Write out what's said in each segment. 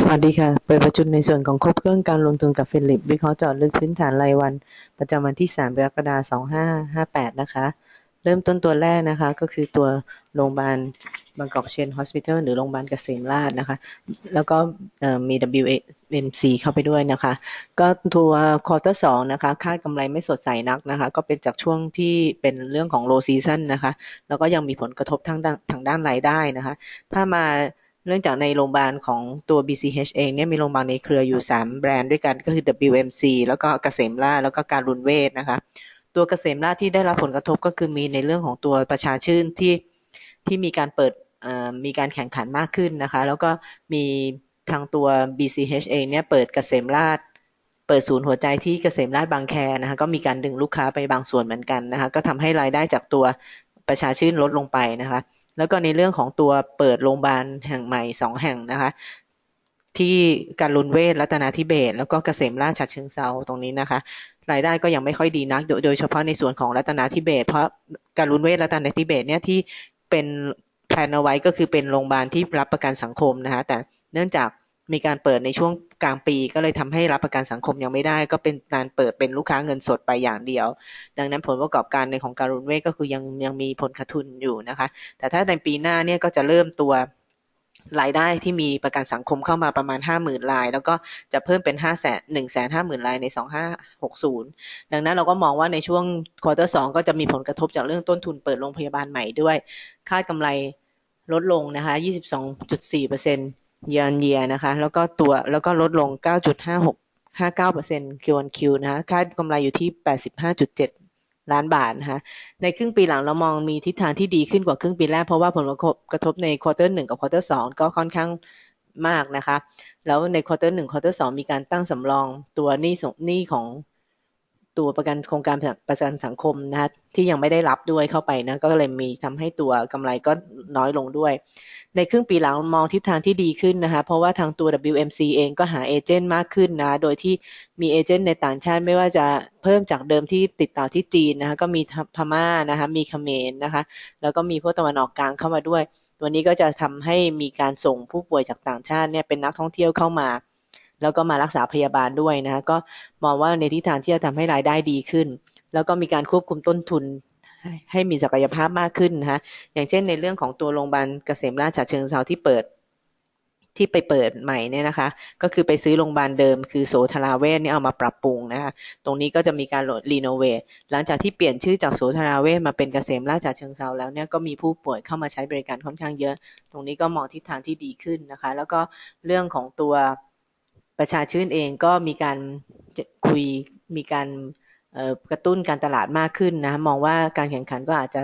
สวัสดีค่ะ เปิดประชุมในส่วนของครบเครื่องการลงทุนกับฟิลิป วิเคราะห์เจาะลึกพื้นฐานรายวัน ประจำวันที่ 3 กรกฎาคม 2558 นะคะ เริ่มต้นตัวแรกนะคะ ก็คือตัวโรงพยาบาลบางกอกเชนฮอสพิทอลหรือโรงพยาบาลเกษมราชนะคะ แล้วก็มี WMC เข้าไปด้วยนะคะ ก็ตัวควอเตอร์สองนะคะคาดกำไรไม่สดใสนักนะคะ ก็เป็นจากช่วงที่เป็นเรื่องของ low season นะคะ แล้วก็ยังมีผลกระทบทางด้านทางด้านรายได้นะคะ ถ้ามา เนื่องจากในโรงพยาบาลของตัว BCH เองเนี่ยมีโรงพยาบาลในเครืออยู่ 3 แบรนด์ด้วยกันก็คือ WMC แล้วก็เกษมราชแล้วก็การุณเวทนะคะ ตัวเกษมราชที่ได้รับผลกระทบก็คือมีในเรื่องของตัวประชาชื่นที่ที่มีการเปิดมีการแข่งขันมากขึ้นนะคะ แล้วก็มีทางตัว BCH เองเนี่ยเปิดเกษมราชเปิดศูนย์หัวใจที่เกษมราชบางแคนะคะก็มีการดึงลูกค้าไปบางส่วนเหมือนกันนะคะ ก็ทำให้รายได้จากตัวประชาชื่นลดลงไปนะคะ แล้วก็ในเรื่องของตัวเปิดโรงพยาบาลแห่งใหม่สองแห่งนะคะ ที่การุณเวศรัตนาธิเบศแล้วก็เกษมราชฉะเชิงเซาตรงนี้นะคะ รายได้ก็ยังไม่ค่อยดีนัก โดยเฉพาะในส่วนของรัตนาธิเบศเพราะการุณเวศรัตนาธิเบศเนี่ยที่เป็นแพลนเอาไว้ก็คือเป็นโรงพยาบาลที่รับประกันสังคมนะคะแต่เนื่องจาก มีการเปิดในช่วงกลางปีก็เลยทำให้รับประกันสังคมยังไม่ได้ ก็เป็นการเปิดเป็นลูกค้าเงินสดไปอย่างเดียว ดังนั้นผลประกอบการในของการุณเวทก็คือยังยังมีผลขาดทุนอยู่นะคะ แต่ถ้าในปีหน้าเนี่ยก็จะเริ่มตัวรายได้ที่มีประกันสังคมเข้ามาประมาณห้าหมื่นราย แล้วก็จะเพิ่มเป็นห้าแสนหนึ่งแสนห้าหมื่นรายในสองห้าหกศูนย์ดังนั้นเราก็มองว่าในช่วงควอเตอร์สองก็จะมีผลกระทบจากเรื่องต้นทุนเปิดโรงพยาบาลใหม่ด้วย คาดกำไรลดลงนะคะยี่สิบสองจุดสี่เปอร์ เยนเยียนะคะ แล้วก็ตัวแล้วก็ลดลง 9.56 59% Q on Q นะคะคาดกำไรอยู่ที่ 85.7 ล้านบาทนะคะในครึ่งปีหลังเรามองมีทิศทางที่ดีขึ้นกว่าครึ่งปีแรก เพราะว่าผลกระทบในควอเตอร์หนึ่งกับควอเตอร์สองก็ค่อนข้างมากนะคะ แล้วในควอเตอร์หนึ่งควอเตอร์สองมีการตั้งสำรองตัวหนี้ส่งหนี้ของ ตัวประกันโครงการประกันสังคมนะคะที่ยังไม่ได้รับด้วยเข้าไปนะก็เลยมีทำให้ตัวกำไรก็น้อยลงด้วย ในครึ่งปีหลังมองทิศทางที่ดีขึ้นนะคะเพราะว่าทางตัว WMC เองก็หาเอเจนต์มากขึ้นนะโดยที่มีเอเจนต์ในต่างชาติไม่ว่าจะเพิ่มจากเดิมที่ติดต่อที่จีนนะคะก็มีพม่านะคะมีเขมรนะคะแล้วก็มีพวกตะวันออกกลางเข้ามาด้วย ตัวนี้ก็จะทำให้มีการส่งผู้ป่วยจากต่างชาติเนี่ยเป็นนักท่องเที่ยวเข้ามา แล้วก็มารักษาพยาบาลด้วยนะคะก็มองว่าในทิศทางที่จะทำให้รายได้ดีขึ้น แล้วก็มีการควบคุมต้นทุนให้มีศักยภาพมากขึ้นนะคะอย่างเช่นในเรื่องของตัวโรงพยาบาลเกษมราชฉะเชิงเซาที่เปิดที่ไปเปิดใหม่เนี่ยนะคะ ก็คือไปซื้อโรงพยาบาลเดิม คือโสธราเวชนี่เอามาปรับปรุงนะคะ ตรงนี้ก็จะมีการโหลดรีโนเวทหลังจากที่เปลี่ยนชื่อจากโสธราเวชมาเป็นเกษมราชเชิงเซาแล้วเนี่ยก็มีผู้ป่วยเข้ามาใช้บริการค่อนข้างเยอะ ตรงนี้ก็มองทิศทางที่ดีขึ้นนะคะ แล้วก็เรื่องของตัว ประชาชื่นเองก็มีการคุยมีการกระตุ้นการตลาดมากขึ้นนะมองว่าการแข่งขันก็อาจจะ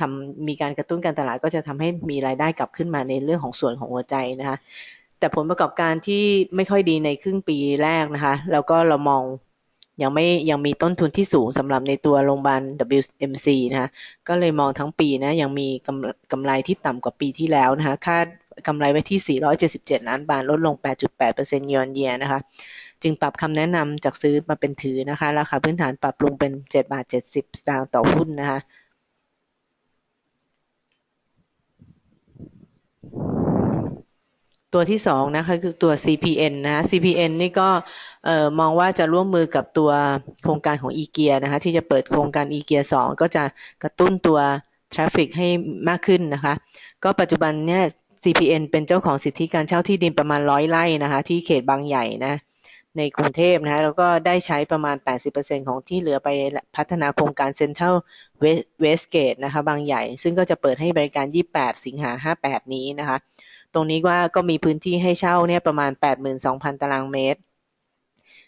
ทำมีการกระตุ้นการตลาดก็จะทำให้มีรายได้กลับขึ้นมาในเรื่องของส่วนของหัวใจนะคะ แต่ผลประกอบการที่ไม่ค่อยดีในครึ่งปีแรกนะคะ แล้วก็เรามองยังไม่ยังมีต้นทุนที่สูงสำหรับในตัวโรงพยาบาล WMC นะคะก็เลยมองทั้งปีนะยังมีกำกำไรที่ต่ำกว่าปีที่แล้วนะคะคาด กำไรไว้ที่ 477 ล้านบาท ลดลง 8.8%ยอนเยียนะคะ จึงปรับคำแนะนำจากซื้อมาเป็นถือนะคะ ราคาพื้นฐานปรับลงเป็น 7 บาท 70 สตางค์ต่อหุ้นนะคะตัวที่สองนะคะคือตัว CPN นะ CPN นี่ก็มองว่าจะร่วมมือกับตัวโครงการของอีเกียนะคะที่จะเปิดโครงการอีเกียสองก็จะกระตุ้นตัวทราฟฟิกให้มากขึ้นนะคะ ก็ปัจจุบันเนี่ย CPN เป็นเจ้าของสิทธิการเช่าที่ดินประมาณร้อยไร่นะคะที่เขตบางใหญ่นะในกรุงเทพนะคะแล้วก็ได้ใช้ประมาณ 80%ของที่เหลือไปพัฒนาโครงการเซ็นทรัลเวสเกตนะคะบางใหญ่ ซึ่งก็จะเปิดให้บริการ 28 สิงหา 58 นี้นะคะ ตรงนี้ว่าก็มีพื้นที่ให้เช่าเนี่ยประมาณ 82,000 ตารางเมตร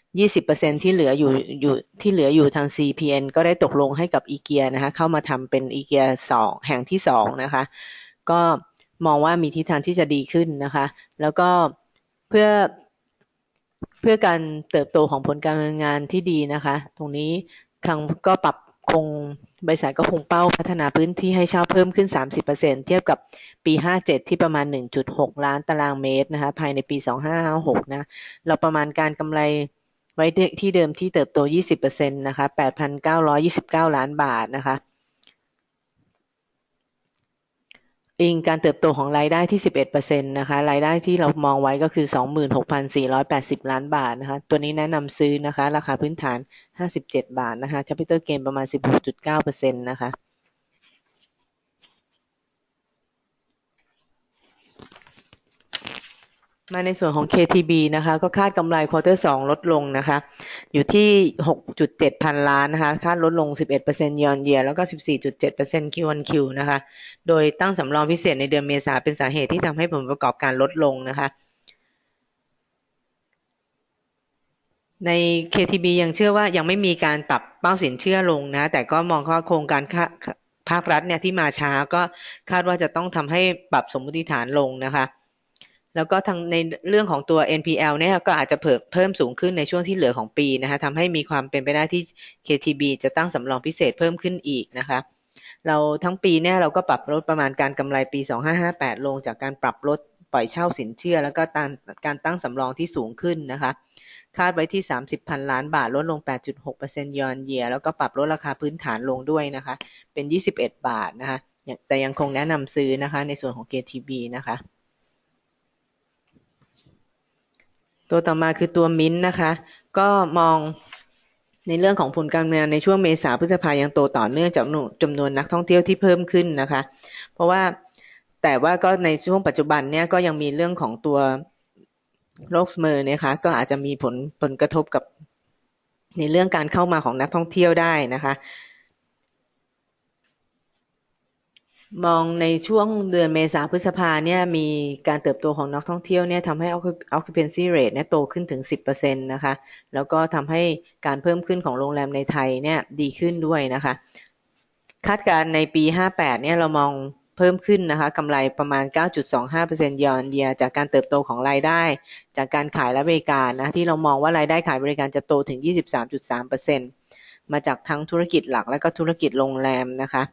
20%ที่เหลืออยู่อยู่ที่เหลืออยู่ทาง CPN ก็ได้ตกลงให้กับอีเกียนะคะเข้ามาทำเป็นอีเกียสองแห่งที่สองนะคะ ก็ มองว่ามีทิศทางที่จะดีขึ้นนะคะ แล้วก็เพื่อเพื่อการเติบโตของผลการงานที่ดีนะคะ ตรงนี้ทางก็ปรับคงบริษัทก็คงเป้าพัฒนาพื้นที่ให้เช่าเพิ่มขึ้น 30%เทียบกับปี 57 ที่ประมาณ 1.6 ล้านตารางเมตรนะคะ ภายในปี 2556 นะ เราประมาณการกำไรไว้ที่เดิมที่เติบโต 20%นะคะ 8,929 ล้านบาทนะคะ อิงการเติบโตของรายได้ที่ 11%นะคะ รายได้ที่เรามองไว้ก็คือ 26,480 ล้านบาทนะคะ ตัวนี้แนะนำซื้อนะคะ ราคาพื้นฐาน 57 บาทนะคะ Capital Gain ประมาณ 16.9%นะคะ มาในส่วนของ KTB นะคะ ก็คาดกำไรควอเตอร์สองลดลงนะคะ อยู่ที่ 6.7 พันล้านนะคะ คาดลดลง 11% year on year แล้วก็ 14.7% Q on Q นะคะ โดยตั้งสำรองพิเศษในเดือนเมษาเป็นสาเหตุที่ทำให้ผลประกอบการลดลงนะคะ ใน KTB ยังเชื่อว่ายังไม่มีการปรับเป้าสินเชื่อลงนะ แต่ก็มองว่าโครงการภาครัฐเนี่ยที่มาช้าก็คาดว่าจะต้องทำให้ปรับสมมติฐานลงนะคะ แล้วก็ทางในเรื่องของตัว NPL เนี่ยก็อาจจะเพิ่มสูงขึ้นในช่วงที่เหลือของปีนะคะทำให้มีความเป็นไปได้ที่ KTB จะตั้งสำรองพิเศษเพิ่มขึ้นอีกนะคะ เราทั้งปีเนี่ยเราก็ปรับลดประมาณการกำไรปี 2558 ลงจากการปรับลดปล่อยเช่าสินเชื่อ แล้วก็การตั้งสำรองที่สูงขึ้นนะคะคาดไว้ที่ 30พันล้านบาท ลดลง 8.6%ยอนเยีย แล้วก็ปรับลดราคาพื้นฐานลงด้วยนะคะ เป็น 21 บาทนะคะ แต่ยังคงแนะนำซื้อนะคะ ในส่วนของ KTB นะคะ ตัวต่อมาคือตัวมิ้นนะคะ ก็มองในเรื่องของผลการเงินในช่วงเมษาพฤษภายังโตต่อเนื่องจากจำนวนนักท่องเที่ยวที่เพิ่มขึ้นนะคะ เพราะว่าแต่ว่าก็ในช่วงปัจจุบันเนี่ยก็ยังมีเรื่องของตัวโรคเมอร์นะคะ ก็อาจจะมีผลผลกระทบกับในเรื่องการเข้ามาของนักท่องเที่ยวได้นะคะ มองในช่วงเดือนเมษาพฤษภาเนี่ยมีการเติบโตของนักท่องเที่ยวเนี่ยทำให้ occupancy rate เนี่ยโตขึ้นถึง 10%นะคะ แล้วก็ทำให้การเพิ่มขึ้นของโรงแรมในไทยเนี่ยดีขึ้นด้วยนะคะ คาดการในปี 58 เนี่ยเรามองเพิ่มขึ้นนะคะกำไรประมาณ 9.25%ยอนเยียจากการเติบโตของรายได้ จากการขายและบริการนะที่เรามองว่ารายได้ขายบริการจะโตถึง 23.3%มาจากทั้งธุรกิจหลักและก็ธุรกิจโรงแรมนะคะ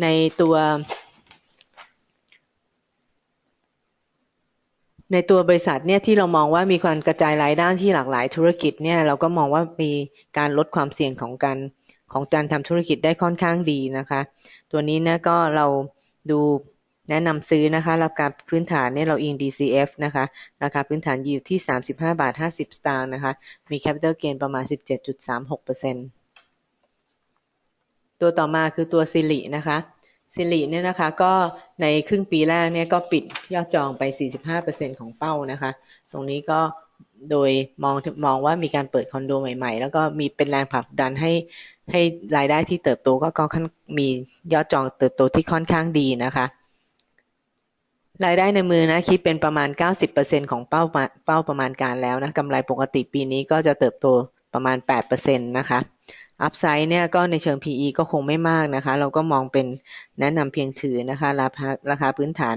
ในตัวในตัวบริษัทเนี่ยที่เรามองว่ามีความกระจายรายด้านที่หลากหลายธุรกิจเนี่ยเราก็มองว่ามีการลดความเสี่ยงของการของการทำธุรกิจได้ค่อนข้างดีนะคะ ตัวนี้นะก็เราดูแนะนำซื้อนะคะราคาพื้นฐานเนี่ยเราอิง DCF นะคะ ราคาพื้นฐานอยู่ที่ 35 บาท 50 สตางค์นะคะ มี Capital Gain ประมาณ 17.36%ตััวต่อมาคือตัวซิลินะคะซิลิเนี่ยนะคะก็ในครึ่งปีแรกเนี่ยก็ปิดยอดจองไป 45%ของเป้านะคะ ตรงนี้ก็โดยมองมองว่ามีการเปิดคอนโดใหม่ๆ แล้วก็มีเป็นแรงผลักดันให้ให้รายได้ที่เติบโตก็ก็มียอดจองเติบโตที่ค่อนข้างดีนะคะ รายได้ในมือนะคิดเป็นประมาณ 90%ของเป้าเป้าประมาณการแล้วนะกำไรปกติปีนี้ก็จะเติบโตประมาณ 8%นะคะ อัพไซด์เนี่ยก็ในเชิง PE ก็คงไม่มากนะคะ เราก็มองเป็นแนะนำเพียงถือนะคะ ราคาราคาพื้นฐาน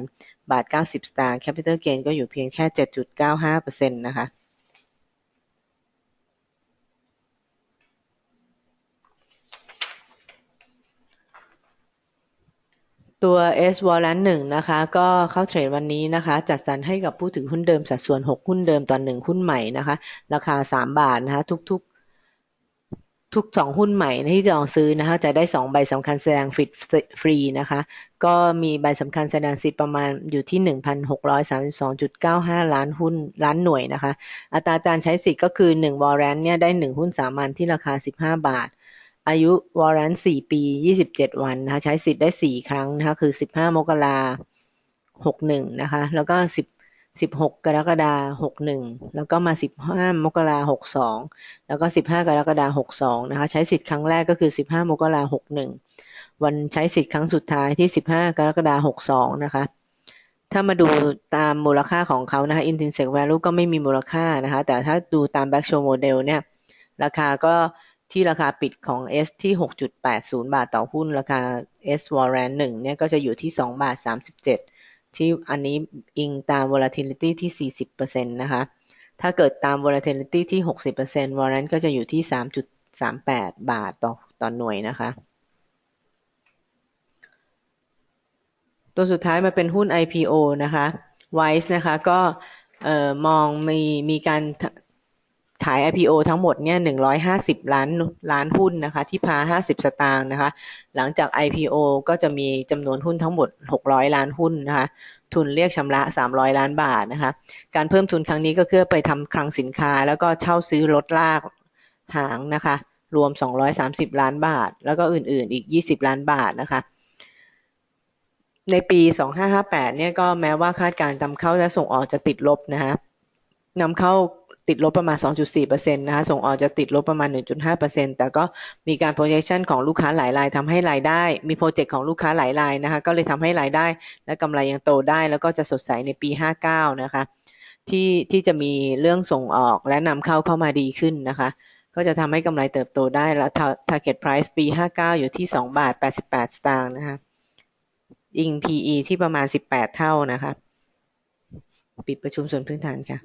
บาท 90 สตางค์ Capital Gain ก็อยู่เพียงแค่ 7.95%นะคะ ตัว S Warrant 1นะคะ ก็เข้าเทรดวันนี้นะคะ จัดสรรให้กับผู้ถือหุ้นเดิมสัดส่วน 6 หุ้นเดิมต่อ1หุ้นใหม่นะคะ ราคา 3 บาทนะคะ ทุกๆ ทุกสองหุ้นใหม่ที่จองซื้อนะคะจะได้สองใบสำคัญแสดงฟิตฟรีนะคะ ก็มีใบสำคัญแสดงสิทธิ์ประมาณอยู่ที่หนึ่งพันหกร้อยสามสองจุดเก้าห้าล้านหุ้นล้านหน่วยนะคะ อัตราการใช้สิทธิ์ก็คือหนึ่งวอร์เรนเนี่ยได้หนึ่งหุ้นสามัญที่ราคาสิบห้าบาท อายุวอร์เรนสี่ปียี่สิบเจ็ดวันนะคะ ใช้สิทธิ์ได้สี่ครั้งนะคะ คือสิบห้ามกราหกหนึ่งนะคะ แล้วก็สิบ สิบหกกรกฎาหกหนึ่งแล้วก็มาสิบห้ามกราหกสองแล้วก็สิบห้ากรกฎาหกสองนะคะใช้สิทธิ์ครั้งแรกก็คือสิบห้ามกราหกหนึ่งวันใช้สิทธิ์ครั้งสุดท้ายที่สิบห้ากรกฎาหกสองนะคะ ถ้ามาดูตามมูลค่าของเขานะคะ intrinsic value ก็ไม่มีมูลค่านะคะ แต่ถ้าดูตาม back show model เนี่ย ราคาก็ที่ราคาปิดของ S ที่ 6.80 บาทต่อหุ้น ราคา S warrant 1เนี่ยก็จะอยู่ที่ 2 บาท 37 ที่อันนี้อิงตาม volatility ที่ 40%นะคะ ถ้าเกิดตาม volatility ที่ 60% warrant ก็จะอยู่ที่ 3.38 บาทต่อต่อหน่วยนะคะ ตัวสุดท้ายมาเป็นหุ้น IPO นะคะ Wise นะคะ ก็มองมีมีการ ขาย IPO ทั้งหมดเนี่ย150ล้านล้านหุ้นนะคะ ที่พา50สตางค์นะคะ หลังจาก IPO ก็จะมีจำนวนหุ้นทั้งหมด600ล้านหุ้นนะคะ ทุนเรียกชำระ300ล้านบาทนะคะ การเพิ่มทุนครั้งนี้ก็เพื่อไปทำคลังสินค้า แล้วก็เช่าซื้อรถลากหางนะคะ รวม230ล้านบาท แล้วก็อื่นๆ อีก20ล้านบาทนะคะในปี 2558 เนี่ยก็แม้ว่าคาดการณ์นำเข้าและส่งออกจะติดลบนะคะนำเข้า ติดลบประมาณ 2.4%นะคะ ส่งออกจะติดลบประมาณ 1.5%แต่ก็มีการ projection ของลูกค้าหลายรายทำให้รายได้ มีโปรเจกต์ของลูกค้าหลายรายนะคะ ก็เลยทำให้รายได้ และกำไรยังโตได้ แล้วก็จะสดใสในปี 59 นะคะ ที่ที่จะมีเรื่องส่งออกและนำเข้าเข้ามาดีขึ้นนะคะ ก็จะทำให้กำไรเติบโตได้แล้ว target price ปี 59 อยู่ที่ 2 บาท 88 สตางค์นะคะ อิง PE ที่ประมาณ 18 เท่านะคะ ปิดประชุมส่วนพื้นฐานค่ะ